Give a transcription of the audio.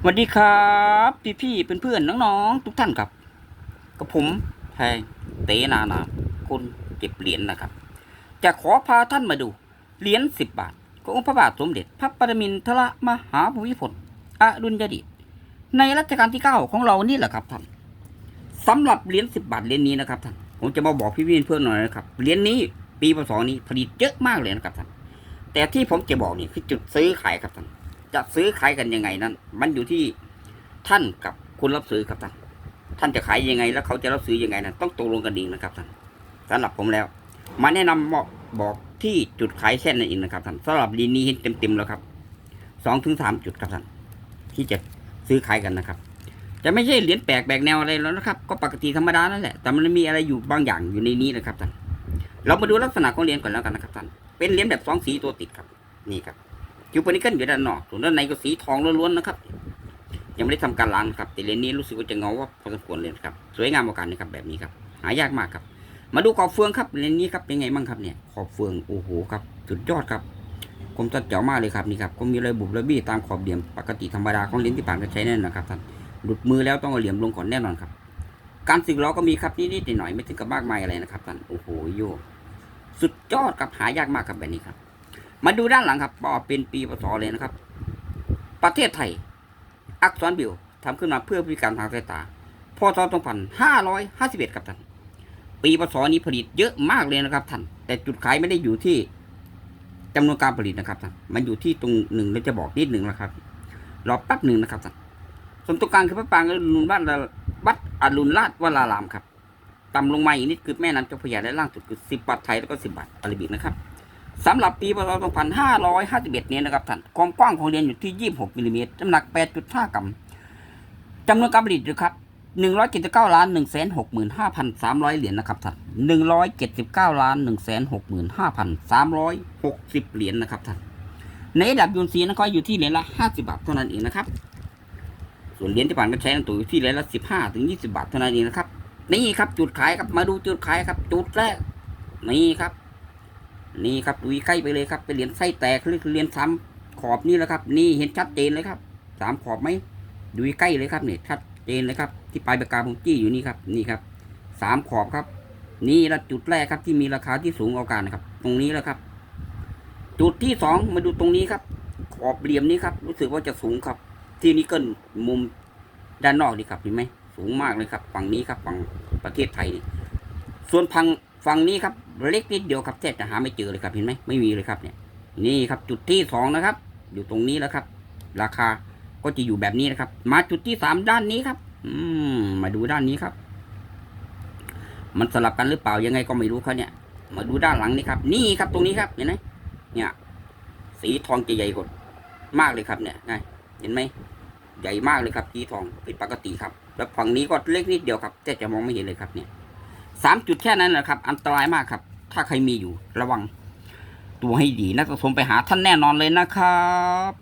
สวัสดีครับ พี่พี่ๆเพื่อนๆน้องๆทุกท่านครับกับผมแทงเตนานาคนเก็บเหรียญนะครับ จะขอพาท่านมาดูเหรียญสิบบาทขององค์พระบาทสมเด็จ พระปรมินทรมหาภูมิพลอดุลยเดชในรัชกาลที่เก้าของเรานี่แหละครับท่านสำหรับเหรียญสิบบาทเหรียญนี้นะครับท่านผมจะมาบอกพี่พี่เพื่อนหน่อยนะครับเหรียญนี้ปีพศนี้ผลิตเยอะมากเลยนะครับท่าน แต่ที่ผมจะบอกนี่คือจุดซื้อขายครับท่าน จะซื้อขายกันยังไงนั้น มันอยู่ที่ท่านกับคนรับซื้อครับท่าน ท่านจะขายยังไง แล้วเขาจะรับซื้อยังไงนั้นต้องตกลงกันเองนะครับท่านสำหรับผมแล้ว มาแนะนำบอกบอกที่จุดขายแค่นั้นเองนะครับท่านสำหรับลีนนี้เห็นเต็มๆแล้วครับสองถึงสามจุดครับท่านที่จะซื้อขายกันนะครับจะไม่ใช่เหรียญแปลกแบกแนวอะไรแล้วนะครับ ก็ปกติธรรมดานั่นแหละแต่มันมีอะไรอยู่บางอย่างอยู่ในนี้นะครับท่านเรามาดูลักษณะของเหรียญก่อนแล้วกันนะครับท่าน เป็นเหรียญแบบสองสีตัวติดครับ นี่ครับคิวปนิเกันอยู่ด้านนอกส่วนด้านในก็สีทองล้วนๆนะครับ ยังไม่ได้ทำการล้างครับ แต่เลนส์นี้รู้สึกว่าจะเงาว่าพอสมควรเลยนครับ สวยงามกว่ากันนะครับแบบนี้ครับ หายากมากครับ มาดูขอบเฟืองครับเลนส์นี้ครับเป็นไงบ้างครับเนี่ย ขอบเฟืองโอ้โหครับสุดยอดครับคมตัดเจ๋วมากเลยครับนี่ครับก็มีระบุบระบี้ตามขอบเหลี่ยมปกติธรรมดาของเลนส์ที่ผ่านการใช้แน่นนะครับท่านหลุดมือแล้วต้องเอาเหลี่ยมลงก่อนแน่นอนครับ การสึกล้อก็มีครับนิดๆหน่อยๆไม่ถึงกับมากมายอะไรนะครับท่านโอ้โหโย สุดยอดครับหายากมากครับแบบนี้ครับ มาดูด้านหลังครับก็เป็นปีพศเลยนะครับ ประเทศไทย อักษรบิวทำขึ้นมาเพื่อพิการทางสายตาพศ2551ครับท่านปีพศนี้ผลิตเยอะมากเลยนะครับท่านแต่จุดขายไม่ได้อยู่ที่จำนวนการผลิตนะครับท่านมันอยู่ที่ตรงหนึ่งเราจะบอกนิดหนึ่งนะครับรอแป๊บหนึ่งนะครับท่านส่วนตรงกลางคือพระปางอรุณบ้านวัดอรุณราชวรารามครับ ต่ำลงมาอีกนิดคือแม่น้ำเจ้าพระยาและล่างสุดคือสิบบาทไทยแล้วก็สิบบาทอาราบิกนะครับสำหรับปีพศ2551 นี้นะครับท่านความกว้างของเหรียญอยู่ที่ 26มิลลิเมตรน้ำหนัก 8.5 กรัมจำนวนการผลิตอยู่ครับ179ล้าน165,300 เหรียญนะครับท่าน179ล้าน165,360 เหรียญนะครับท่านในระดับยูนซีนะครับอยู่ที่เหรียญละ 50 บาทเท่านั้นเองนะครับ ส่วนเหรียญที่ผ่านการใช้นั้นตัวอยู่ที่เหรียญละ 15 ถึง 20 บาทเท่านั้นเองนะครับ นี่ครับจุดขายครับมาดูจุดขายครับ จุดแรกนี่ครับ นี่ครับดูใกล้ไปเลยครับเป็นเหรียญไส้แตกหรือเหรียญสามขอบนี่แหละครับ นี่เห็นชัดเจนเลยครับสามขอบไหมดูใกล้เลยครับเนี่ยชัดเจนเลยครับ ที่ปลายปากกาผมจี้อยู่นี่ครับ นี่ครับสามขอบครับ นี่ละจุดแรกครับที่มีราคาที่สูงเอาการนะครับ ตรงนี้แหละครับ จุดที่สองมาดูตรงนี้ครับ ขอบเหลี่ยมนี้ครับ รู้สึกว่าจะสูงครับ ที่นี่ก็มุมด้านนอกนี่ครับเห็นไหม สูงมากเลยครับ ฝั่งนี้ครับฝั่งประเทศไทยนี่ส่วนพังฝั่งนี้ครับเล็กนิดเดียวครับแทบจะหาไม่เจอเลยครับเห็นไหมไม่มีเลยครับเนี่ย นี่ครับจุดที่สองนะครับ อยู่ตรงนี้แล้วครับ ราคาก็จะอยู่แบบนี้นะครับ มาจุดที่สามด้านนี้ครับ อืมมาดูด้านนี้ครับ มันสลับกันหรือเปล่ายังไงก็ไม่รู้ครับเนี่ย มาดูด้านหลังนี่ครับ นี่ครับตรงนี้ครับเห็นไหมเนี่ย สีทองจะใหญ่กว่ามากเลยครับเนี่ยไงเห็นไหม ใหญ่มากเลยครับสีทองเป็นปกติครับ แล้วฝั่งนี้ก็เล็กนิดเดียวครับแต่จะมองไม่เห็นเลยครับเนี่ยสามจุดแค่นั้นแหละครับ อันตรายมากครับ ถ้าใครมีอยู่ระวัง ตัวให้ดีนักสะสมไปหาท่านแน่นอนเลยนะครับ